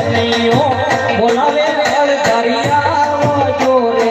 કનૈયો બોલાવે હળ જોરે.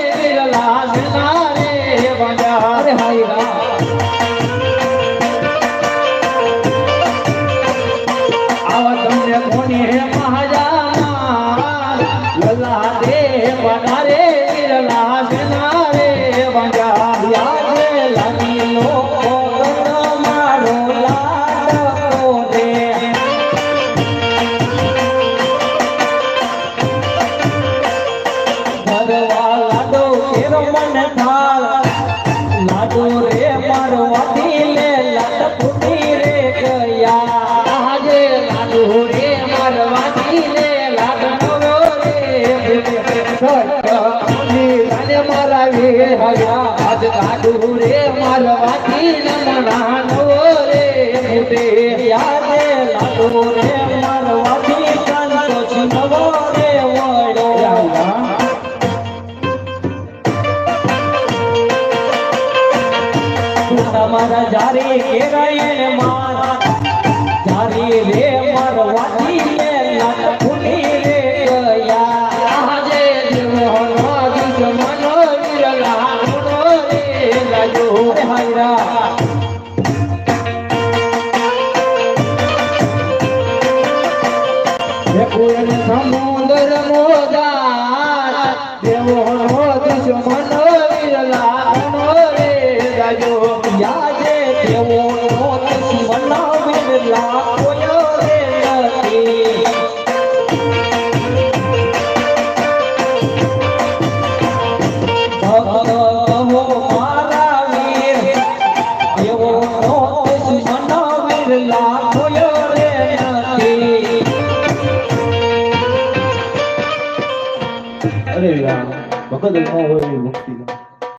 ભરવા લાડો કેરો મન થાળ લાડો રે મારવાથી લે લાડ ફૂટી રે ગયા આજે લાડો રે મારવાથી લે લાડ નવો રે રાને મારા વે હયા આજ લાડો રે મારવાથી નમણા નવો રે ફૂટે યારે લાડો રે મારવાથી તમારા જારી કેરાયણ મારા. જારી રે મરવાતી ને લાટ ફૂટી રે ગયા. આજે જીવ દુશ્મનો વિરલા ગુનો રે લાજો હાયરા. સમુદ્ર મોજાર 可以我个人看我有个的。